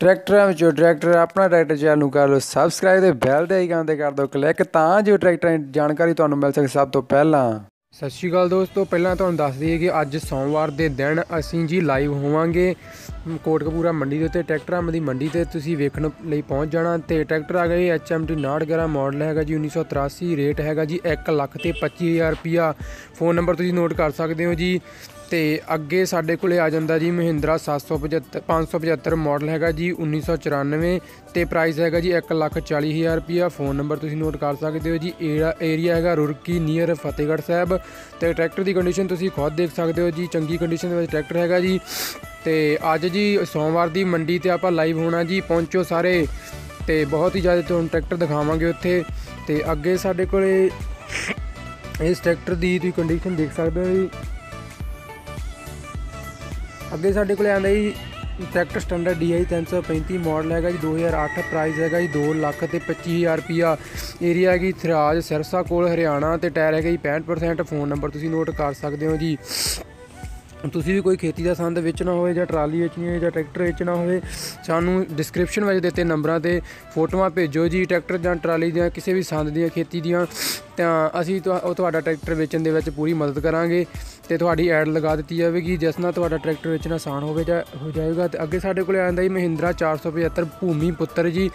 ਟਰੈਕਟਰਾਂ ਵਿੱਚੋਂ ਟਰੈਕਟਰ ਆਪਣਾ ਟਰੈਕਟਰ ਚੈਨਲ ਨੂੰ ਕਰ ਲਓ ਸਬਸਕ੍ਰਾਈਬ ਤੇ ਬੈਲ ਦੇ ਆਈਕਨ ਤੇ ਕਰ ਦਿਓ ਕਲਿੱਕ ਤਾਂ ਜੋ ਟਰੈਕਟਰਾਂ ਦੀ ਜਾਣਕਾਰੀ ਤੁਹਾਨੂੰ ਮਿਲ ਸਕੇ ਸਭ ਤੋਂ ਪਹਿਲਾਂ। ਸਤਿ ਸ਼੍ਰੀ ਅਕਾਲ ਦੋਸਤੋ, ਪਹਿਲਾਂ ਤੁਹਾਨੂੰ ਦੱਸ ਦਈਏ ਕਿ ਅੱਜ ਸੋਮਵਾਰ ਦੇ ਦਿਨ ਅਸੀਂ ਜੀ ਲਾਈਵ ਹੋਵਾਂਗੇ ਅਮ ਕੋਟਕਪੂਰਾ ਮੰਡੀ ਦੇ ਉੱਤੇ, ਟਰੈਕਟਰਾਂ ਦੀ ਮੰਡੀ ਤੇ ਤੁਸੀਂ ਵੇਖਣ ਲਈ ਪਹੁੰਚ ਜਾਣਾ ਤੇ ਟਰੈਕਟਰ ਆ ਗਏ HMT 911 ਮਾਡਲ ਹੈਗਾ ਜੀ 1983 ਰੇਟ ਹੈਗਾ ਜੀ 1 ਲੱਖ ਤੇ 25000 ਰੁਪਿਆ ਫੋਨ ਨੰਬਰ ਤੁਸੀਂ ਨੋਟ ਕਰ ਸਕਦੇ ਹੋ ਜੀ। ਤੇ ਅੱਗੇ ਸਾਡੇ ਕੋਲੇ ਆ ਜਾਂਦਾ ਜੀ ਮਹਿੰਦਰਾ 775 575 ਮਾਡਲ ਹੈਗਾ ਜੀ 1994 ਤੇ ਪ੍ਰਾਈਸ ਹੈਗਾ ਜੀ 140000 ਰੁਪਿਆ ਫੋਨ ਨੰਬਰ ਤੁਸੀਂ ਨੋਟ ਕਰ ਸਕਦੇ ਹੋ ਜੀ ਏਰੀਆ ਹੈਗਾ ਰੁਰਕੀ ਨੀਅਰ ਫਤਿਹਗੜ੍ਹ ਸਾਹਿਬ ਤੇ ਟਰੈਕਟਰ ਦੀ ਕੰਡੀਸ਼ਨ ਤੁਸੀਂ ਖੁਦ ਦੇਖ ਸਕਦੇ ਹੋ ਜੀ, ਚੰਗੀ ਕੰਡੀਸ਼ਨ ਦੇ ਵਿੱਚ ਟਰੈਕਟਰ ਹੈਗਾ ਜੀ ਤੇ ਅੱਜ ਜੀ ਸੋਮਵਾਰ ਦੀ ਮੰਡੀ ਤੇ ਆਪਾਂ ਲਾਈਵ ਹੋਣਾ ਜੀ, ਪਹੁੰਚੋ ਸਾਰੇ ਤੇ ਬਹੁਤ ਹੀ ਜ਼ਿਆਦਾ ਤੁਹਾਨੂੰ ਟਰੈਕਟਰ ਦਿਖਾਵਾਂਗੇ ਉੱਥੇ ਤੇ ਅੱਗੇ ਸਾਡੇ ਕੋਲੇ ਇਸ ਟਰੈਕਟਰ ਦੀ ਤੁਸੀਂ ਕੰਡੀਸ਼ਨ ਦੇਖ ਸਕਦੇ ਹੋ ਜੀ। ਅੱਗੇ ਸਾਡੇ ਕੋਲ ਆਂਦਾ ਜੀ ਟਰੈਕਟਰ ਸਟੈਂਡਰਡ DI 335 ਮਾਡਲ ਹੈਗਾ ਜੀ 2008 ਪ੍ਰਾਈਸ ਹੈਗਾ ਜੀ 2 ਲੱਖ ਤੇ 25000 ਰੁਪਿਆ ਏਰੀਆ ਹੈਗੀ ਥਰਾਜ ਸਿਰਸਾ ਕੋਲ, ਹਰਿਆਣਾ ਤੇ ਟਾਇਰ ਹੈਗਾ ਜੀ 65% ਫੋਨ ਨੰਬਰ ਤੁਸੀਂ ਨੋਟ ਕਰ ਸਕਦੇ ਹੋ ਜੀ। ਤੁਸੀਂ ਵੀ ਕੋਈ ਖੇਤੀ ਦਾ ਸੰਦ ਵੇਚਣਾ ਹੋਵੇ ਜਾਂ ਟਰਾਲੀ ਵੇਚਣੀ ਹੋਵੇ ਜਾਂ ਟਰੈਕਟਰ ਵੇਚਣਾ ਹੋਵੇ, ਸਾਨੂੰ ਡਿਸਕ੍ਰਿਪਸ਼ਨ ਵਿੱਚ ਦਿੱਤੇ ਨੰਬਰਾਂ ਤੇ ਫੋਟੋਆਂ ਭੇਜੋ ਜੀ, ਟਰੈਕਟਰ ਜਾਂ ਟਰਾਲੀ ਦੀਆਂ ਕਿਸੇ ਵੀ ਸੰਦ ਦੀਆਂ, ਖੇਤੀ ਦੀਆਂ। ਤਾਂ ਅਸੀਂ ਤੁਹਾ- ਤੁਹਾਡਾ ਟਰੈਕਟਰ ਵੇਚਣ ਦੇ ਵਿੱਚ ਪੂਰੀ ਮਦਦ ਕਰਾਂਗੇ ਤੇ ਤੁਹਾਡੀ ਐਡ ਲਗਾ ਦਿੱਤੀ ਜਾਵੇਗੀ। ਜਿਸ ਨਾਲ ਤੁਹਾਡਾ ਟਰੈਕਟਰ ਵੇਚਣਾ ਆਸਾਨ ਹੋਵੇ ਜਾਂ, ਹੋ ਜਾਏਗਾ ਤੇ ਅੱਗੇ ਸਾਡੇ ਕੋਲ ਆਂਦਾ ਜੀ ਮਹਿੰਦਰਾ 475 ਭੂਮੀ ਪੁੱਤਰ ਜੀ।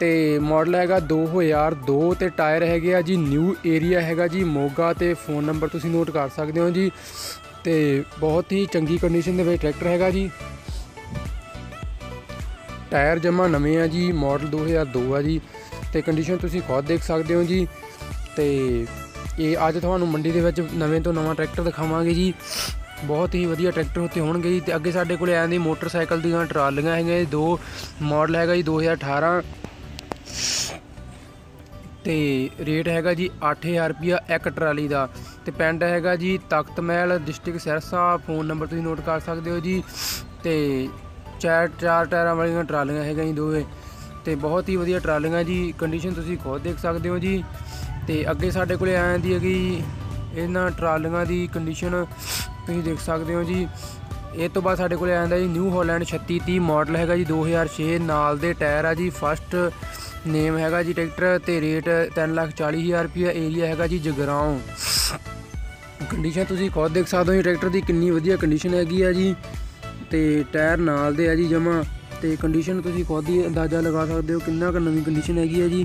ਤੇ ਮਾਡਲ ਹੈਗਾ 2002 ਤੇ ਟਾਇਰ ਹੈਗੇ ਆ ਜੀ ਨਿਊ ਏਰੀਆ ਹੈਗਾ ਜੀ। ਮੋਗਾ ਤੇ ਫੋਨ ਨੰਬਰ ਤੁਸੀਂ ਨੋਟ ਕਰ ਸਕਦੇ ਹੋ ਜੀ। ਤੇ ਬਹੁਤ ਹੀ ਚੰਗੀ ਕੰਡੀਸ਼ਨ ਦੇ ਵਿੱਚ ਟਰੈਕਟਰ ਹੈਗਾ ਜੀ। ਟਾਇਰ ਜਮਾ ਨਵੇਂ ਆ ਜੀ ਮਾਡਲ 2002 ਆ ਜੀ। ਤੇ ਕੰਡੀਸ਼ਨ ਤੁਸੀਂ ਖੁਦ ਦੇਖ ਸਕਦੇ ਹੋ ਜੀ। ਤੇ ਇਹ ਅੱਜ ਤੁਹਾਨੂੰ ਮੰਡੀ ਦੇ ਵਿੱਚ ਨਵੇਂ ਤੋਂ ਨਵਾਂ ਟਰੈਕਟਰ ਦਿਖਾਵਾਂਗੇ ਜੀ। ਬਹੁਤ ਹੀ ਵਧੀਆ ਟਰੈਕਟਰ ਉੱਤੇ ਹੋਣਗੇ ਜੀ। ਤੇ ਅੱਗੇ ਸਾਡੇ ਕੋਲੇ ਆਂ ਦੀ ਮੋਟਰਸਾਈਕਲ ਦੀਆਂ ਟਰਾਲੀਆਂ ਹੈਗੀਆਂ ਜੀ। ਦੋ ਮਾਡਲ ਹੈਗਾ ਜੀ 2018 ਤੇ ਰੇਟ ਹੈਗਾ ਜੀ 8000 ਰੁਪਿਆ ਇੱਕ ਟਰਾਲੀ ਦਾ। ਤੇ ਪਿੰਡ ਹੈਗਾ ਜੀ Takht Mahal district Sirsa. Phone number ਤੁਸੀਂ ਨੋਟ ਕਰ ਸਕਦੇ ਹੋ ਜੀ। ਤੇ ਚਾਰ ਚਾਰ ਟਾਇਰਾਂ ਵਾਲੀਆਂ ਟਰਾਲੀਆਂ ਹੈਗੀਆਂ ਜੀ ਦੋਵੇਂ। ਤੇ ਬਹੁਤ ਹੀ ਵਧੀਆ ਟਰਾਲੀਆਂ ਜੀ। ਕੰਡੀਸ਼ਨ ਤੁਸੀਂ ਖੁਦ ਦੇਖ ਸਕਦੇ ਹੋ ਜੀ। ਤੇ ਅੱਗੇ ਸਾਡੇ ਕੋਲੇ ਆ ਜਾਂਦੀ ਹੈਗੀ ਇਹਨਾਂ ਟਰਾਲੀਆਂ ਦੀ ਕੰਡੀਸ਼ਨ ਤੁਸੀਂ ਦੇਖ ਸਕਦੇ ਹੋ ਜੀ। ਇਹ ਤੋਂ ਬਾਅਦ ਸਾਡੇ ਕੋਲੇ ਆ ਜਾਂਦਾ ਜੀ ਨਿਊ ਹਾਲੈਂਡ 3630 ਮਾਡਲ ਹੈਗਾ ਜੀ 2006 ਨਾਲ ਦੇ ਟਾਇਰ ਆ ਜੀ। ਫਸਟ ਨੇਮ ਹੈਗਾ ਜੀ ਟਰੈਕਟਰ ਤੇ ਰੇਟ 340000 ਰੁਪਿਆ ਏਰੀਆ ਹੈਗਾ ਜੀ ਜਗਰਾਉਂ। ਕੰਡੀਸ਼ਨ ਤੁਸੀਂ ਖੁਦ ਦੇਖ ਸਕਦੇ ਹੋ ਜੀ ਟਰੈਕਟਰ ਦੀ ਕਿੰਨੀ ਵਧੀਆ ਕੰਡੀਸ਼ਨ ਹੈਗੀ ਆ ਜੀ, ਤੇ ਟਾਇਰ ਨਾਲ ਦੇ ਆ ਜੀ ਜਮਾ, ਤੇ ਕੰਡੀਸ਼ਨ ਤੁਸੀਂ ਖੁਦ ਹੀ ਅੰਦਾਜ਼ਾ ਲਗਾ ਸਕਦੇ ਹੋ ਕਿੰਨਾ ਕੁ ਨਵੀਂ ਕੰਡੀਸ਼ਨ ਹੈਗੀ ਹੈ ਜੀ,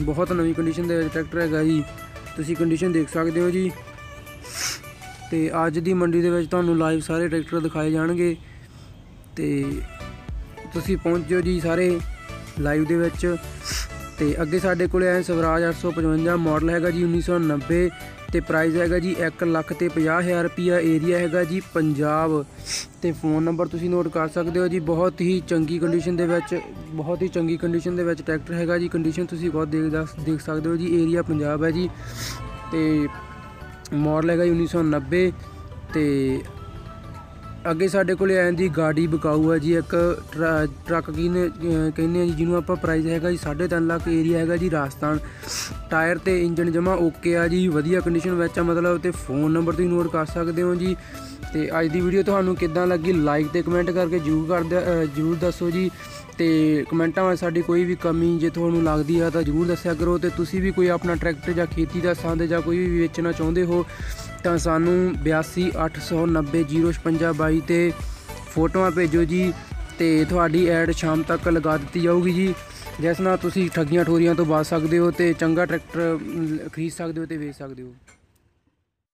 ਬਹੁਤ ਨਵੀਂ ਕੰਡੀਸ਼ਨ ਦੇ ਟਰੈਕਟਰ ਹੈਗਾ ਜੀ, ਤੁਸੀਂ ਕੰਡੀਸ਼ਨ ਦੇਖ ਸਕਦੇ ਹੋ ਜੀ, ਤੇ ਅੱਜ ਦੀ ਮੰਡੀ ਦੇ ਵਿੱਚ ਤੁਹਾਨੂੰ ਲਾਈਵ ਸਾਰੇ ਟਰੈਕਟਰ ਦਿਖਾਏ ਜਾਣਗੇ, ਤੇ ਤੁਸੀਂ ਪਹੁੰਚ ਜਾਓ ਜੀ ਸਾਰੇ ਲਾਈਵ ਦੇ ਵਿੱਚ ਤੇ ਅੱਗੇ ਸਾਡੇ ਕੋਲੇ ਆਏ ਸਵਰਾਜ 855 ਮਾਡਲ ਹੈਗਾ ਜੀ 1990 ਤੇ ਪ੍ਰਾਈਸ ਹੈਗਾ ਜੀ 1 ਲੱਖ ਤੇ 50000 ਰੁਪਿਆ ਏਰੀਆ ਹੈਗਾ ਜੀ ਪੰਜਾਬ। ਤੇ ਫੋਨ ਨੰਬਰ ਤੁਸੀਂ ਨੋਟ ਕਰ ਸਕਦੇ ਹੋ ਜੀ, ਬਹੁਤ ਹੀ ਚੰਗੀ ਕੰਡੀਸ਼ਨ ਦੇ ਵਿੱਚ, ਬਹੁਤ ਹੀ ਚੰਗੀ ਕੰਡੀਸ਼ਨ ਦੇ ਵਿੱਚ ਟਰੈਕਟਰ ਹੈਗਾ ਜੀ। ਕੰਡੀਸ਼ਨ ਤੁਸੀਂ ਬਹੁਤ ਦੇਖ ਦੇਖ ਸਕਦੇ ਹੋ ਜੀ ਏਰੀਆ ਪੰਜਾਬ ਹੈ ਜੀ। ਤੇ ਮਾਡਲ ਹੈਗਾ ਜੀ 1990 ਤੇ ਅੱਗੇ ਸਾਡੇ ਕੋਲੇ ਆਇਆ ਦੀ ਗਾਡੀ ਬਕਾਊ ਹੈ ਜੀ, ਇੱਕ ਟਰ- ਟਰੱਕ ਕੀਨੇ ਕਹਿੰਦੇ ਆ ਜੀ, ਜਿਹਨੂੰ ਆਪਾਂ ਪ੍ਰਾਈਸ ਹੈਗਾ ਜੀ 3.5 ਲੱਖ ਏਰੀਆ ਹੈਗਾ ਜੀ ਰਾਜਸਥਾਨ। ਟਾਇਰ ਤੇ ਇੰਜਨ ਜਮਾ ਓਕੇ ਆ ਜੀ, ਵਧੀਆ ਕੰਡੀਸ਼ਨ ਵਿੱਚ ਆ, ਮਤਲਬ ਤੇ ਫੋਨ ਨੰਬਰ ਤੁਸੀਂ ਨੋਟ ਕਰ ਸਕਦੇ ਹੋ ਜੀ। ਤੇ ਅੱਜ ਦੀ ਵੀਡੀਓ ਤੁਹਾਨੂੰ ਕਿੱਦਾਂ ਲੱਗੀ ਲਾਈਕ ਤੇ ਕਮੈਂਟ ਕਰਕੇ ਜਰੂਰ ਕਰ ਦਿਆ- ਜਰੂਰ ਦੱਸੋ ਜੀ। ਤੇ ਕਮੈਂਟਾਂ ਵਿੱਚ ਸਾਡੀ ਕੋਈ ਵੀ ਕਮੀ ਜੇ ਤੁਹਾਨੂੰ ਲੱਗਦੀ ਆ ਤਾਂ ਜਰੂਰ ਦੱਸਿਆ ਕਰੋ ਤੇ ਤੁਸੀਂ ਵੀ ਕੋਈ ਆਪਣਾ ਟਰੈਕਟਰ ਜਾਂ ਖੇਤੀ ਦਾ ਸੰਦ ਜਾਂ ਕੋਈ ਵੀ ਵੇਚਣਾ ਚਾਹੁੰਦੇ ਹੋ ਤਾਂ ਸਾਨੂੰ 8289005052 ਤੇ ਫੋਟੋਆਂ ਭੇਜੋ ਜੀ ਤੇ ਤੁਹਾਡੀ ਐਡ ਸ਼ਾਮ ਤੱਕ ਲਗਾ ਦਿੱਤੀ ਜਾਊਗੀ ਜੀ। ਜਿਸ ਨਾਲ ਤੁਸੀਂ ਠੱਗੀਆਂ ਠੋਰੀਆਂ ਤੋਂ ਬਚ ਸਕਦੇ ਹੋ ਤੇ ਚੰਗਾ ਟਰੈਕਟਰ ਖਰੀਦ ਸਕਦੇ ਹੋ ਤੇ ਵੇਚ ਸਕਦੇ ਹੋ।